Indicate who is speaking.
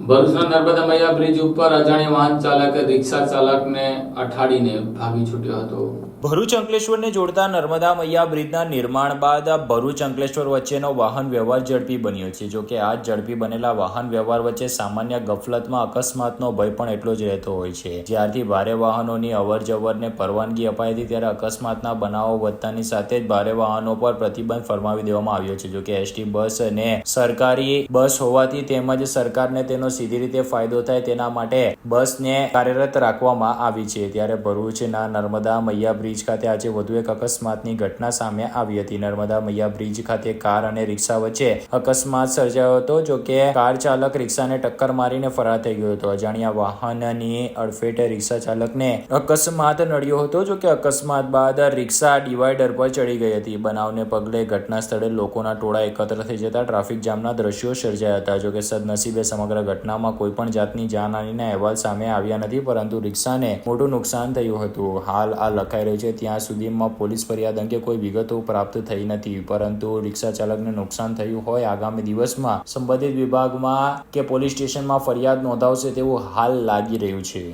Speaker 1: ભરૂચના નર્મદા મૈયા બ્રિજ ઉપર અજાણ્યા વાહન ચાલકે, રિક્ષા ચાલકને અઠાડીને ભાગી છૂટ્યો હતો.
Speaker 2: ભરૂચ અંકલેશ્વરને જોડતા નર્મદા મૈયા બ્રિજના નિર્માણ બાદ ભરૂચ અંકલેશ્વર વચ્ચેનો વાહન વ્યવહાર ઝડપી બન્યો છે. જો કે આ ઝડપી બનેલા વાહન વ્યવહાર વચ્ચે સામાન્ય ગફલતમાં અકસ્માતનો ભય પણ એટલો જ રહેતો હોય છે. જ્યારથી ભારે વાહનોની અવર જવરને પરવાનગી અપાઈ હતી ત્યારે અકસ્માતના બનાવો વધતાની સાથે જ ભારે વાહનો પર પ્રતિબંધ ફરમાવી દેવામાં આવ્યો છે. જો કે એસટી બસ અને સરકારી બસ હોવાથી તેમજ સરકારને તેનો સીધી રીતે ફાયદો થાય તેના માટે બસને કાર્યરત રાખવામાં આવી છે. ત્યારે ભરૂચના નર્મદા મૈયા બ્રિજ ખાતે આજે વધુ એક અકસ્માતની ઘટના સામે આવી હતી. નર્મદા મૈયા બ્રિજ ખાતે કાર અને રિક્ષા વચ્ચે અકસ્માત સર્જાયો હતો, જો કે કાર ચાલક રિક્ષાને ટક્કર મારીને ફરાર થઈ ગયો હતો. અજાણ્યા વાહનની અડફેટે રિક્ષા ચાલકને અકસ્માત નડ્યો હતો, જો કે અકસ્માત બાદ રિક્ષા ડિવાઈડર પર ચડી ગઈ હતી. બનાવને પગલે ઘટના સ્થળે લોકોના ટોળા એકત્ર થઈ જતા ટ્રાફિક જામના દ્રશ્યો સર્જાયા હતા, જો કે સદનસીબે સમગ્ર ઘટનામાં કોઈ પણ જાતની જાનહાનીના અહેવાલ સામે આવ્યા નથી, પરંતુ રિક્ષાને મોટું નુકસાન થયું હતું. હાલ આ લખાઈ રહ્યું છે, ત્યાં સુધીમાં પોલીસ ફરિયાદ અંગે કોઈ વિગતો પ્રાપ્ત થઈ નથી, પરંતુ રિક્ષા ચાલકને નુકસાન થયું હોય આગામી દિવસમાં સંબંધિત વિભાગમાં કે પોલીસ સ્ટેશનમાં ફરિયાદ નોંધાવશે તેવું હાલ લાગી રહ્યું છે.